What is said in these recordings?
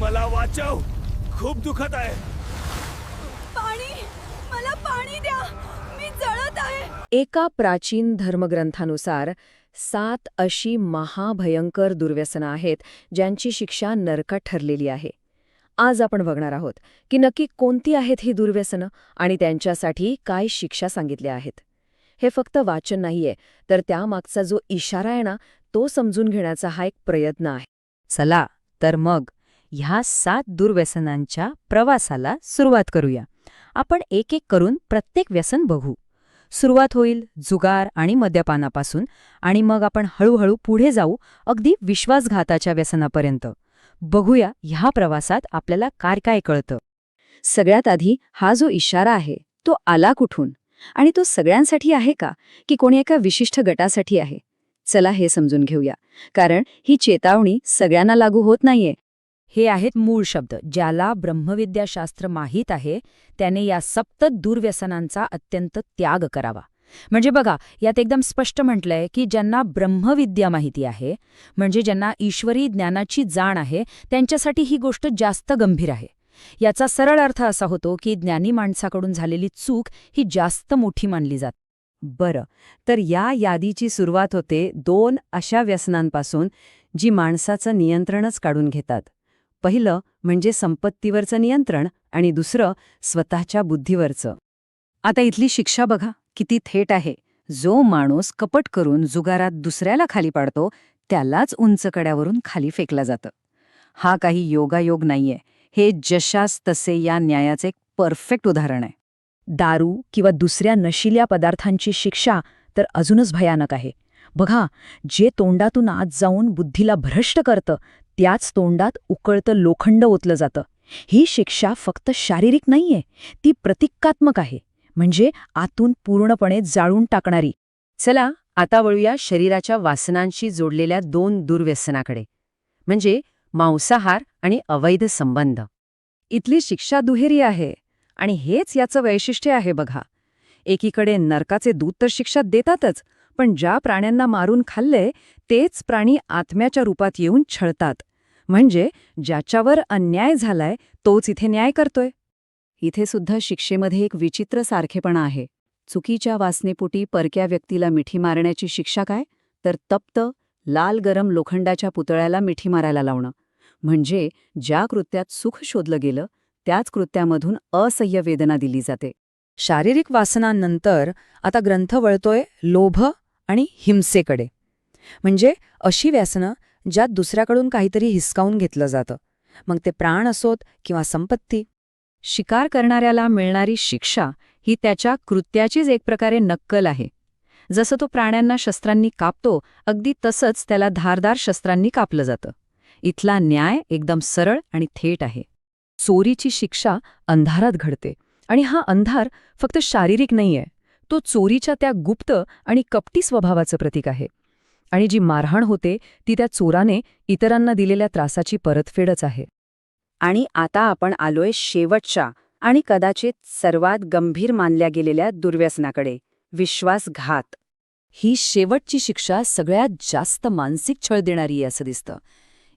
मला वाचव. खूप दुखत आहे. पाणी मला पाणी द्या. मी जळत आहे. एका प्राचीन धर्मग्रंथानुसार सात अशी महाभयंकर दुर्व्यसनं आहेत ज्यांची शिक्षा नरकात ठरलेली आहे. आज आपण बघणार आहोत की नक्की कोणती आहेत ही दुर्व्यसनं आणि त्यांच्यासाठी काय शिक्षा सांगितल्या आहेत. हे फक्त वाचन नाहीये तर त्यामागचा जो इशारा आहे ना तो समजून घेण्याचा हा एक प्रयत्न आहे. चला तर मग ह्या सात दुर्व्यसनांच्या प्रवासाला सुरुवात करूया. आपण एक एक करून प्रत्येक व्यसन बघू. सुरुवात होईल जुगार आणि मद्यपानापासून आणि मग आपण हळूहळू पुढे जाऊ अगदी विश्वासघाताच्या व्यसनापर्यंत. बघूया ह्या प्रवासात आपल्याला काय काय कळतं. सगळ्यात आधी हा जो इशारा आहे तो आला कुठून? आणि तो सगळ्यांसाठी आहे का? की कोणी एका विशिष्ट गटासाठी आहे? चला हे समजून घेऊया. कारण ही चेतावणी सगळ्यांना लागू होत नाहीये. हे आहेत मूळ शब्द ज्याला ब्रह्मविद्याशास्त्र माहीत आहे. त्याने या सप्त दुर्व्यसनांचा अत्यंत त्याग करावा. म्हणजे बघा यात एकदम स्पष्ट म्हटलंय की ज्यांना ब्रह्मविद्या माहिती आहे म्हणजे ज्यांना ईश्वरी ज्ञानाची जाण आहे त्यांच्यासाठी ही गोष्ट जास्त गंभीर आहे. याचा सरळ अर्थ असा होतो की ज्ञानी माणसाकडून झालेली चूक ही जास्त मोठी मानली जात. बरं तर या यादीची सुरुवात होते दोन अशा व्यसनांपासून जी माणसाचं नियंत्रणच काढून घेतात. पहिलं म्हणजे संपत्तीवरचं नियंत्रण आणि दुसरं स्वतःच्या बुद्धीवरचं. आता इथली शिक्षा बघा किती थेट आहे. जो माणूस कपट करून जुगारात दुसऱ्याला खाली पाडतो त्यालाच उंच कड्यावरून खाली फेकला जातं. हा काही योगायोग नाहीये. हे जशास तसे या न्यायाचे एक परफेक्ट उदाहरण आहे. दारू किंवा दुसऱ्या नशिल्या पदार्थांची शिक्षा तर अजूनच भयानक आहे. बघा जे तोंडातून आत जाऊन बुद्धीला भ्रष्ट करतं त्याच तोंडात उकळतं लोखंड ओतलं जातं. ही शिक्षा फक्त शारीरिक नाहीये ती प्रतिकात्मक आहे. म्हणजे आतून पूर्णपणे जाळून टाकणारी. चला आता वळूया शरीराच्या वासनांशी जोडलेल्या दोन दुर्व्यसनाकडे. म्हणजे मांसाहार आणि अवैध संबंध. इथली शिक्षा दुहेरी आहे आणि हेच याचं वैशिष्ट्य आहे बघा. एकीकडे नरकाचे दूत तर शिक्षा देतातच पण ज्या प्राण्यांना मारून खाल्ले तेच प्राणी आत्म्याच्या रूपात येऊन छळतात. म्हणजे ज्याच्यावर अन्याय झालाय तोच इथे न्याय करतोय. इथे सुद्धा शिक्षेमध्ये एक विचित्र सारखेपणा आहे. चुकीच्या वासनेपोटी परक्या व्यक्तीला मिठी मारण्याची शिक्षा काय? तर तप्त लाल गरम लोखंडाच्या पुतळ्याला मिठी मारायला लावणं. म्हणजे ज्या कृत्यात सुख शोधलं गेलं त्याच कृत्यामधून असह्य वेदना दिली जाते. शारीरिक वासनांनंतर आता ग्रंथ वळतोय लोभ आणि हिंसेकडे. म्हणजे अशी व्यसनं ज्यात दुसऱ्याकडून काहीतरी हिसकावून घेतलं जातं. मग ते प्राण असोत किंवा संपत्ती. शिकार करणाऱ्याला मिळणारी शिक्षा ही त्याच्या कृत्याचीच एक प्रकारे नक्कल आहे. जसं तो प्राण्यांना शस्त्रांनी कापतो अगदी तसंच त्याला धारदार शस्त्रांनी कापलं जातं. इथला न्याय एकदम सरळ आणि थेट आहे. चोरीची शिक्षा अंधारात घडते. आणि हा अंधार फक्त शारीरिक नाहीये. तो चोरीच्या त्या गुप्त आणि कपटी स्वभावाचं प्रतीक आहे. आणि जी मारहाण होते ती त्या चोराने इतरांना दिलेल्या त्रासाची परतफेडच आहे. आणि आता आपण आलोय शेवटच्या आणि कदाचित सर्वात गंभीर मानल्या गेलेल्या दुर्व्यसनाकडे विश्वासघात. ही शेवटची शिक्षा सगळ्यात जास्त मानसिक छळ देणारी आहे असं दिसतं.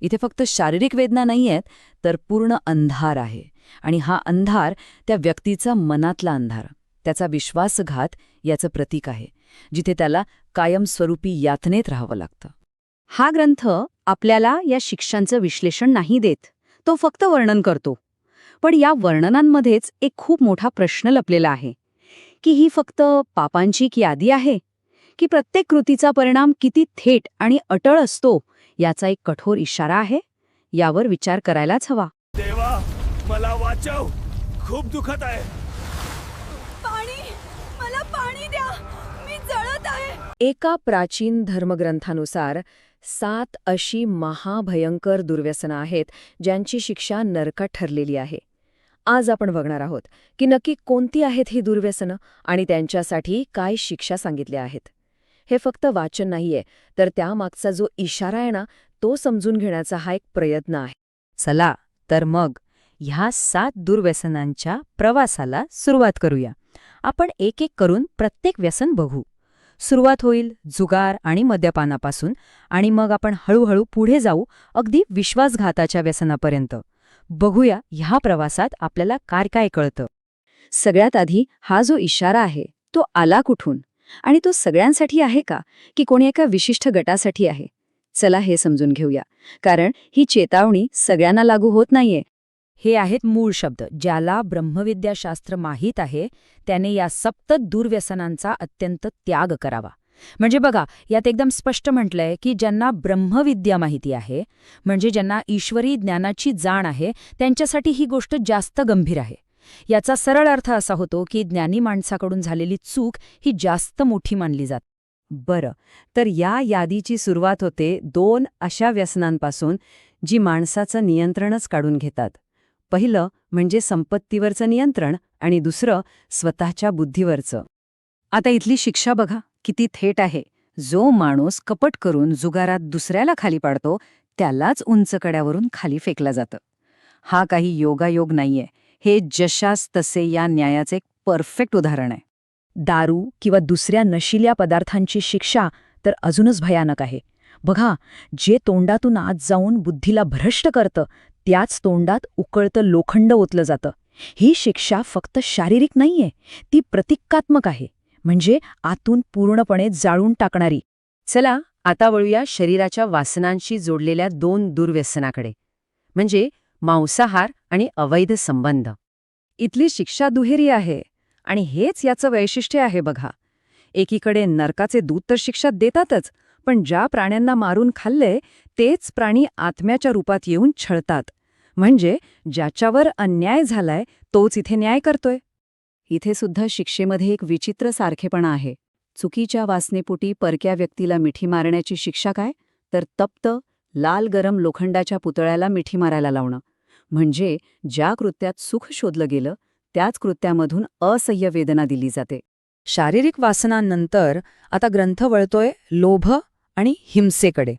इथे फक्त शारीरिक वेदना नाहीयेत तर पूर्ण अंधार आहे. आणि हा अंधार त्या व्यक्तीचा मनातला अंधार. त्याचा विश्वासघात याचं प्रतीक आहे जिथे त्याला कायमस्वरूपी यातनेत राहावं लागतं. हा ग्रंथ आपल्याला या शिक्षांचं विश्लेषण नाही देत तो फक्त वर्णन करतो. पण या वर्णनांमध्येच एक खूप मोठा प्रश्न लपलेला आहे की ही फक्त पापांची एक यादी आहे? की प्रत्येक कृतीचा परिणाम किती थेट आणि अटळ असतो याचा एक कठोर इशारा आहे? यावर विचार करायलाच हवा. देवा मला वाचव. खूप दुखत आहे पाणी मला पाणी द्या मी जळत आहे एका प्राचीन धर्मग्रंथानुसार सात अशी महाभयंकर दुर्व्यसनं आहेत ज्यांची शिक्षा नरकात ठरलेली आहे. आज आपण बघणार आहोत की नक्की कोणती आहेत ही दुर्व्यसनं आणि त्यांच्यासाठी काय शिक्षा सांगितल्या आहेत. हे फक्त वाचन नाहीये तर त्यामागचा जो इशारा आहे ना तो समजून घेण्याचा हा एक प्रयत्न आहे. चला तर मग ह्या सात दुर्व्यसनांच्या प्रवासाला सुरुवात करूया. आपण एक एक करून प्रत्येक व्यसन बघू. सुरुवात होईल जुगार आणि मद्यपानापासून आणि मग आपण हळूहळू पुढे जाऊ अगदी विश्वासघाताच्या व्यसनापर्यंत. बघूया ह्या प्रवासात आपल्याला काय काय कळतं. सगळ्यात आधी हा जो इशारा आहे तो आला कुठून? आणि तो सगळ्यांसाठी आहे का? की कोणी एका विशिष्ट गटासाठी आहे? चला हे समजून घेऊया. कारण ही चेतावणी सगळ्यांना लागू होत नाहीये. हे आहेत मूळ शब्द ज्याला ब्रह्मविद्याशास्त्र माहीत आहे. त्याने या सप्त दुर्व्यसनांचा अत्यंत त्याग करावा. म्हणजे बघा यात एकदम स्पष्ट म्हटलंय की ज्यांना ब्रह्मविद्या माहिती आहे म्हणजे ज्यांना ईश्वरी ज्ञानाची जाण आहे त्यांच्यासाठी ही गोष्ट जास्त गंभीर आहे. याचा सरळ अर्थ असा होतो की ज्ञानी माणसाकडून झालेली चूक ही जास्त मोठी मानली जात. बरं तर या यादीची सुरुवात होते दोन अशा व्यसनांपासून जी माणसाचं नियंत्रणच काढून घेतात. पहिलं म्हणजे संपत्तीवरचं नियंत्रण आणि दुसरं स्वतःच्या बुद्धीवरचं. आता इथली शिक्षा बघा किती थेट आहे. जो माणूस कपट करून जुगारात दुसऱ्याला खाली पाडतो त्यालाच उंच कड्यावरून खाली फेकलं जातं. हा काही योगायोग नाहीये. हे जशास तसे या न्यायाचे एक परफेक्ट उदाहरण आहे. दारू किंवा दुसऱ्या नशिल्या पदार्थांची शिक्षा तर अजूनच भयानक आहे. बघा जे तोंडातून आत जाऊन बुद्धीला भ्रष्ट करतं त्याच तोंडात उकळतं लोखंड ओतलं जातं. ही शिक्षा फक्त शारीरिक नाहीये ती प्रतिकात्मक आहे. म्हणजे आतून पूर्णपणे जाळून टाकणारी. चला आता वळूया शरीराच्या वासनांशी जोडलेल्या दोन दुर्व्यसनाकडे. म्हणजे मांसाहार आणि अवैध संबंध. इथली शिक्षा दुहेरी आहे आणि हेच याचं वैशिष्ट्य आहे बघा. एकीकडे नरकाचे दूत तर शिक्षा देतातच पण ज्या प्राण्यांना मारून खाल्ले तेच प्राणी आत्म्याच्या रूपात येऊन छळतात. म्हणजे ज्याच्यावर अन्याय झालाय तोच इथे न्याय करतोय. इथे सुद्धा शिक्षेमध्ये एक विचित्र सारखेपणा आहे. चुकीच्या वासनेपुटी परक्या व्यक्तीला मिठी मारण्याची शिक्षा काय? तर तप्त लाल गरम लोखंडाच्या पुतळ्याला मिठी मारायला लावणं. म्हणजे ज्या कृत्यात सुख शोधलं गेलं त्याच कृत्यामधून असह्य वेदना दिली जाते. शारीरिक वासनांनंतर आता ग्रंथ वळतोय लोभ आणि हिंसेकडे.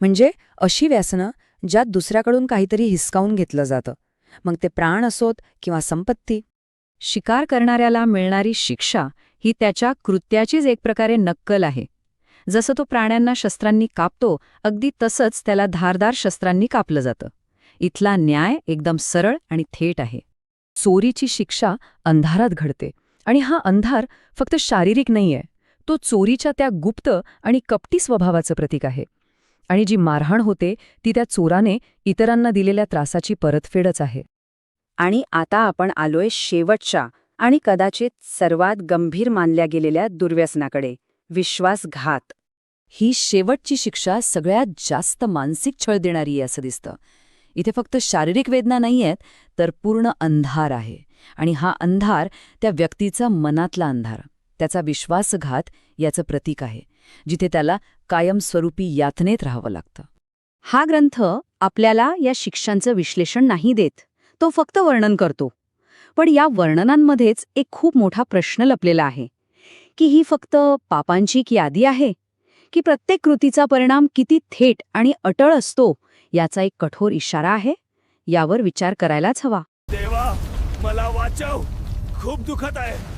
म्हणजे अशी व्यासनं ज्यात दुसऱ्याकडून काहीतरी हिसकावून घेतलं जातं. मग ते प्राण असोत किंवा संपत्ती. शिकार करणाऱ्याला मिळणारी शिक्षा ही त्याच्या कृत्याचीच एक प्रकारे नक्कल आहे. जसं तो प्राण्यांना शस्त्रांनी कापतो अगदी तसंच त्याला धारदार शस्त्रांनी कापलं जातं. इथला न्याय एकदम सरळ आणि थेट आहे. चोरीची शिक्षा अंधारात घडते. आणि हा अंधार फक्त शारीरिक नाहीये. तो चोरीच्या त्या गुप्त आणि कपटी स्वभावाचं प्रतीक आहे. आणि जी मारहाण होते ती त्या चोराने इतरांना दिलेल्या त्रासाची परतफेडच आहे. आणि आता आपण आलोय शेवटच्या आणि कदाचित सर्वात गंभीर मानल्या गेलेल्या दुर्व्यसनाकडे विश्वासघात. ही शेवटची शिक्षा सगळ्यात जास्त मानसिक छळ देणारी आहे असं दिसतं. इथे फक्त शारीरिक वेदना नाहीयेत तर पूर्ण अंधार आहे. आणि हा अंधार त्या व्यक्तीचा मनातला अंधार. त्याचा विश्वासघात याचं प्रतीक आहे जिथे त्याला कायमस्वरूपी यातनेत राहावं लागतं. हा ग्रंथ आपल्याला या शिक्षांचं विश्लेषण नाही देत तो फक्त वर्णन करतो. पण या वर्णनांमध्येच एक खूप मोठा प्रश्न लपलेला आहे की ही फक्त पापांची एक यादी आहे? की प्रत्येक कृतीचा परिणाम किती थेट आणि अटळ असतो याचा एक कठोर इशारा आहे? यावर विचार करायलाच हवा. देवा मला वाचव. खूप दुखत आहे.